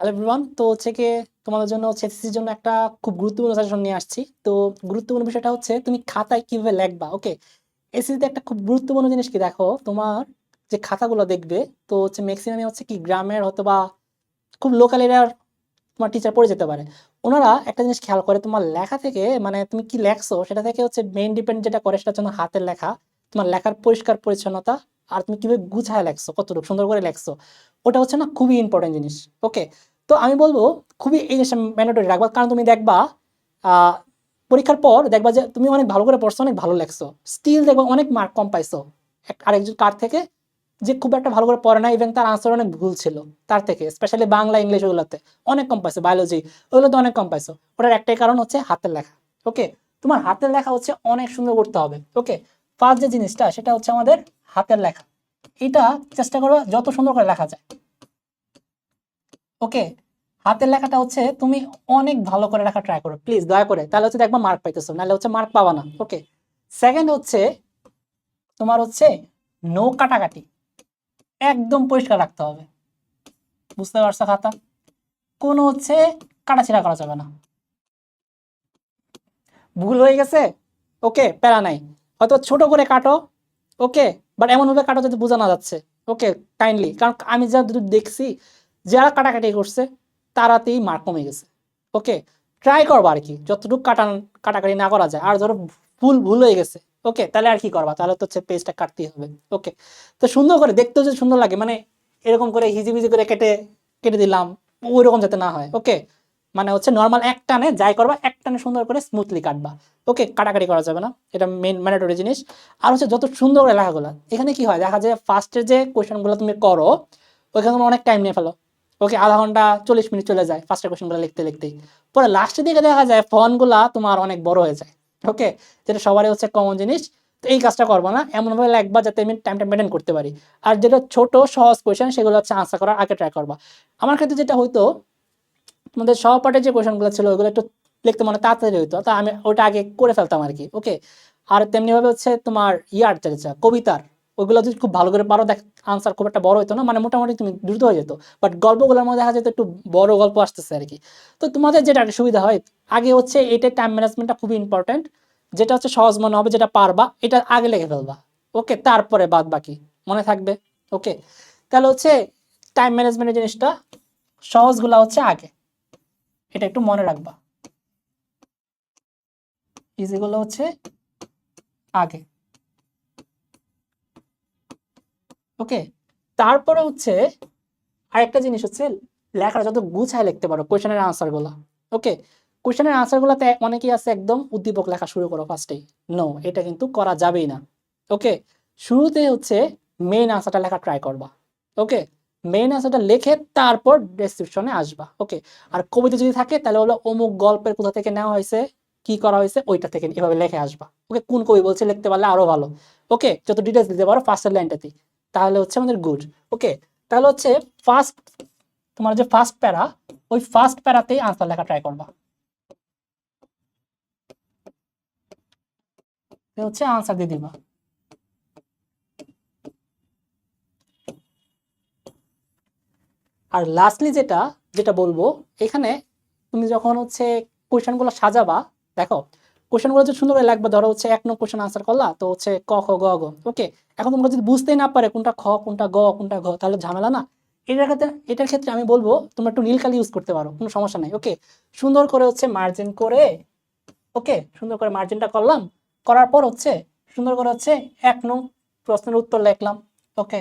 Hello everyone তো হচ্ছে কি তোমাদের জন্য হচ্ছে এসএসসির জন্য একটা খুব গুরুত্বপূর্ণ সাজেশন নিয়ে আসছি। তো গুরুত্বপূর্ণ বিষয়টা হচ্ছে তুমি খাতায় কীভাবে লিখবা ওকে এসএসসিতে একটা খুব গুরুত্বপূর্ণ জিনিস কি দেখো, তোমার যে খাতাগুলো দেখবে, তো হচ্ছে ম্যাক্সিমামই হচ্ছে কি গ্রামের অথবা খুব লোকাল এরিয়ার তোমার টিচার পড়ে যেতে পারে। ওনারা একটা জিনিস খেয়াল করে, তোমার লেখা থেকে মানে তুমি কি লেখছো, সেটা থেকে হচ্ছে মেইন ডিপেন্ড যেটা করে, সেটা হচ্ছে হাতের লেখা, তোমার লেখার পরিষ্কার পরিচ্ছন্নতা, আর তুমি কীভাবে গুছায় লেখছো, কতটুকু সুন্দর করে লেখছো, ওটা হচ্ছে না খুবই ইম্পর্টেন্ট জিনিস ওকে তো আমি বলব, খুবই এই জিনিসটা ম্যান্ডেটরি রাখবা। কারণ তুমি দেখবা পরীক্ষার পর দেখবা যে তুমি অনেক ভালো করে পড়ছো, অনেক ভালো লেখছো। স্টিল দেখবা অনেক মার্ক কম পাইছো। আরেকজন কার থেকে যে খুব একটা ভালো করে পড়ে না ইভেন তার আনসার অনেক ভুল ছিল। তার থেকে স্পেশালি বাংলা, ইংলিশ ওগুলোতে। অনেক কম পাইছো বায়োলজি ওগুলোতে অনেক কম পাইছো। ওটার একটাই কারণ হচ্ছে হাতের লেখা ওকে তোমার হাতের লেখা হচ্ছে অনেক সুন্দর করতে হবে ওকে ফার্স্ট যে জিনিসটা, সেটা হচ্ছে আমাদের হাতের লেখা। এটা চেষ্টা করো যত সুন্দর করে লেখা যায়। ওকে হাতের লেখাটা হচ্ছে তুমি অনেক ভালো করে লেখা ট্রাই করো প্লিজ দয়া করে। তাহলে হচ্ছে দেখবা মার্ক পাইতেছো, নাহলে হচ্ছে মার্ক পাবা না ওকে সেকেন্ড হচ্ছে তোমার হচ্ছে নো কাটাকাটি, একদম পরিষ্কার রাখতে হবে। বুঝতে পারছ খাতা? কোনো হচ্ছে কাটাছিড়া করা যাবে না। ভুল হয়ে গেছে? ওকে প্যারা নাই। হয়তো ছোট করে কাটো ওকে বাট এমনভাবে কাটো যাতে বোঝা না যাচ্ছে ওকে কাইন্ডলি কারণ আমি যা দেখছি যারা কাটাকাটি করছে, তারাতেই মার্ক কমে গেছে। ওকে ট্রাই করব আর কি, যতটুকু কাটান কাটাকাটি না করা যায়। আর ধরো ভুল ভুল হয়ে গেছে। ওকে তাহলে আর কি করবা? তাহলে তো হচ্ছে পেজটা কাটতেই হবে। ওকে তো সুন্দর করে, দেখতেও যে সুন্দর লাগে। মানে এরকম করে হিজিবিজি করে কেটে কেটে দিলাম ওই রকম যাতে না হয়। ওকে মানে হচ্ছে নর্মাল এক টানে যাই করবা, এক টানে সুন্দর করে স্মুথলি কাটবা। ওকে কাটাকাটি করা যাবে না। এটা মেন ম্যান্ডেটরি জিনিস। আর হচ্ছে যত সুন্দর করে লেখাগুলো, এখানে কি হয়? দেখা যায় ফার্স্টের যে কোয়েশনগুলো তুমি করো, ওইখানে তোমার অনেক টাইম নিয়ে ফেলো। ওকে আধা ঘণ্টা চল্লিশ মিনিট চলে যায় ফার্স্টের কোয়েশনগুলো লিখতে লিখতেই পরে লাস্টের দিকে দেখা যায় ফোনগুলা তোমার অনেক বড় হয়ে যায়। ওকে যেটা সবারই হচ্ছে কমন জিনিস। তো এই কাজটা করব না। এমনভাবে লিখবা যাতে আমি টাইমটা মেনটেন করতে পারি। আর যেটা ছোট, সহজ কোয়েশন সেগুলো হচ্ছে আনসার করার আগে ট্রাই করবা। আমার ক্ষেত্রে যেটা হইতো, তোমাদের সহপাঠের যে কোয়েশনগুলো ছিল, ওগুলো একটু লিখতে মানে তাড়াতাড়ি হইতো। তা আমি ওটা আগে করে ফেলতাম আর কি ওকে আর তেমনিভাবে হচ্ছে তোমার ইয়ার কবিতার। ওগুলো যদি খুব ভালো করে পারো, দেখ আনসার খুব একটা বড় হতো না মানে মোটামুটি তুমি দ্রুত হয়ে যেত। বাট গল্পগুলোর মধ্যে দেখা যেত একটু বড় গল্প আসতেছে আর কি তো তোমাদের যেটা সুবিধা হয়, আগে হচ্ছে এটা টাইম ম্যানেজমেন্টটা খুবই ইম্পর্টেন্ট যেটা হচ্ছে সহজ মনে হবে, যেটা পারবা, এটা আগে লিখে ফেলবা। ওকে তারপরে বাদ বাকি, মনে থাকবে। ওকে তাহলে হচ্ছে টাইম ম্যানেজমেন্টের জিনিসটা, সহজগুলা হচ্ছে আগে। এটা একটু মনে রাখবা। ইজিগুলো হচ্ছে আগে। ওকে? তারপরে হচ্ছে আরেকটা জিনিস হচ্ছে, লেখাটা যত গুছায় লিখতে পারো কোয়েশনের আনসারগুলো ওকে? কোয়েশনের আনসারগুলোতে অনেকেই আছে একদম উদ্দীপক লেখা শুরু করো ফার্স্টেই নো এটা কিন্তু করা যাবেই না, ওকে? শুরুতে হচ্ছে মেইন আনসারটা লেখা ট্রাই করবা, ওকে? মেইন আনসারটা লিখে তারপর ডেসক্রিপশনে আসবা, ওকে? আর কবিতা যদি থাকে, তাহলে হলো অমুক গল্পের কোথা থেকে নেওয়া হয়েছে, কি করা হয়েছে, ওইটা থেকে এভাবে লেখে আসবা, ওকে? কোন কবি বলছে লিখতে পারলে আরও ভালো, ওকে? যত ডিটেলস দিতে পারো ফার্স্টের লাইনটাতেই তাহলে হচ্ছে আমাদের গুড ওকে তাহলে হচ্ছে ফার্স্ট তোমার যে ফার্স্ট প্যারা, ওই ফার্স্ট প্যারাতেই আনসার লেখা ট্রাই করবা। হচ্ছে আনসার দিয়ে দিবা। আর লাস্টলি যেটা যেটা বলব, এখানে তুমি যখন হচ্ছে কোয়েশনগুলো সাজাবা, দেখো কোয়েশনগুলো যে সুন্দর লাগবে, ধরো হচ্ছে এক নং কোয়েশন আনসার করলা, তো হচ্ছে ক, খ, গ ওকে এখন তোমরা যদি বুঝতেই না পারে কোনটা খ, কোনটা গ, কোনটা ঘ, তাহলে ঝামেলা না। এটার ক্ষেত্রে এটার ক্ষেত্রে আমি বলব, তোমরা একটু নীলকালি ইউজ করতে পারো, কোনো সমস্যা নাই ওকে সুন্দর করে হচ্ছে মার্জিন করে ওকে সুন্দর করে মার্জিনটা করলাম, করার পর হচ্ছে, সুন্দর করে হচ্ছে এক নং প্রশ্নের উত্তর লিখলাম ওকে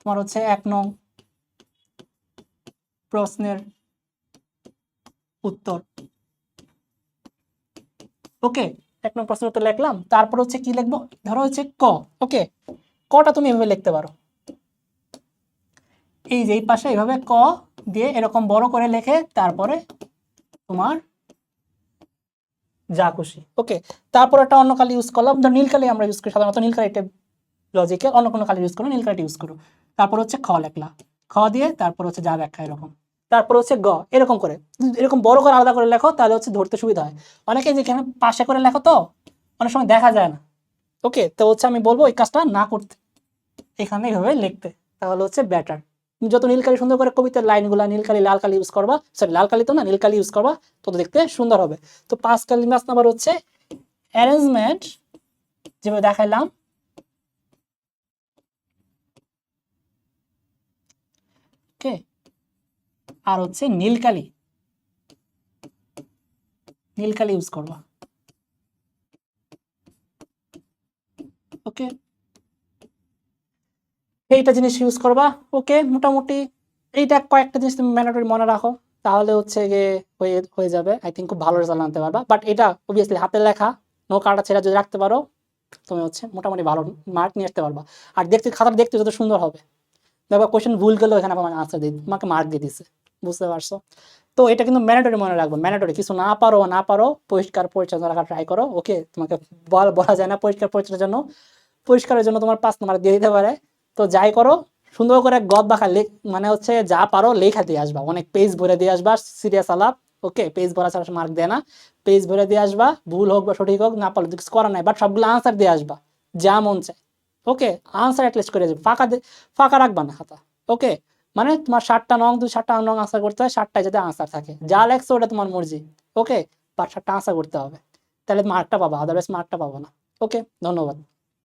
তোমার হচ্ছে এক নং প্রশ্নের উত্তর ওকে এক নং প্রশ্নের উত্তর লিখলাম, তারপর হচ্ছে কি লিখব? ধরো হচ্ছে ক ওকে কটা তুমি এভাবে লিখতে পারো? এই যে এই পাশে এইভাবে ক দিয়ে এরকম বড় করে লিখে তারপরে তোমার যা খুশি ওকে তারপর একটা অন্য কালি ইউজ করলাম, ধর নীল কালি আমরা ইউজ করি সাধারণত, নীল কালিটা লজিকে অন্য কোনো কালি ইউজ করো, নীল কালিটা ইউজ করো। তারপর হচ্ছে খ লেখলা, খ দিয়ে তারপর হচ্ছে যা ব্যাখ্যা এরকম। তারপর হচ্ছে গ, এরকম করে। এরকম বড় করে আলাদা করে লেখো, তাহলে হচ্ছে ধরতে সুবিধা হয়। অনেকে যেখানে পাশে করে লেখো তো, অনেক সময় দেখা যায় না। ওকে, তো হচ্ছে আমি বলব এই কাজটা না করতে। এখানে এইভাবে লিখতে, তাহলে হচ্ছে ব্যাটার যত নীলকালি সুন্দর করে কবিতার লাইনগুলো নীলকালি লাল কালি ইউজ করবা সরি লাল কালি তো না, নীলকালি ইউজ করবা, তত দেখতে সুন্দর হবে। তো পাঁচ কালি নাম্বার হচ্ছে অ্যারেঞ্জমেন্ট যেভাবে দেখাইলাম। ওকে আর হচ্ছে নীলকালি। নীলকালি ইউজ করবা। ওকে এইটা জিনিস ইউজ করবা। ওকে মোটামুটি এইটা কয়েকটা জিনিস তুমি ম্যান্ডেটরি মনে রাখো। তাহলে হচ্ছে গিয়ে হয়ে হয়ে যাবে। আই থিঙ্ক খুব ভালো রেজাল্ট আনতে পারবা। বাট এটা অবভিয়াসলি হাতে লেখা। নো কাটা ছেড়ে যদি রাখতে পারো, তুমি হচ্ছে মোটামুটি ভালো মার্ক নিয়ে আসতে পারবা। আর দেখতে, খাতাটা দেখতে যত সুন্দর হবে। দেখো কোয়েশ্চেন ভুল গেলেও এখানে আমার আনসার দিয়ে তোমাকে মার্ক দিয়ে দিচ্ছে। বুঝতে পারছ? তো এটা কিন্তু ম্যান্ডেটরি মনে রাখব ম্যান্ডেটরি কিছু না পারো না পারো, পরিষ্কার পরিচ্ছন্ন রাখা ট্রাই করো ওকে তোমাকে বল যায় না পরিষ্কার পরিচ্ছন্নের জন্য। পরিষ্কারের জন্য তোমার পাঁচ নাম্বার দিয়ে দিতে পারে। তো যাই করো, সুন্দর করে গদ বাঁকা লেখ মানে হচ্ছে যা পারো লেখা দিয়ে আসবা। অনেক পেজ ভরে দিয়ে আসবা সিরিয়াস আলাপ ওকে পেজ ভরা ছাড়া মার্ক দেয় না। পেজ ভরে দিয়ে আসবা, ভুল হোক বা সঠিক হোক, না পারলে কিছু করার নাই বাট সবগুলো আনসার দিয়ে আসবা, যা মন চায় ওকে আনসার অ্যাটলিস্ট করে যাবে। ফাঁকা ফাঁকা রাখবা না খাতা ওকে মানে তোমার ষাটটা নং, দুই ষাটটা নং আনসার করতে হয় ষাটটায় যাতে আনসার থাকে। যা লেখছো ওটা তোমার মর্জি। ওকে বাট ষাটটা আনসার করতে হবে। তাহলে মার্কটা পাবা আদারওয়াইজ মার্কটা পাবো না। ওকে ধন্যবাদ।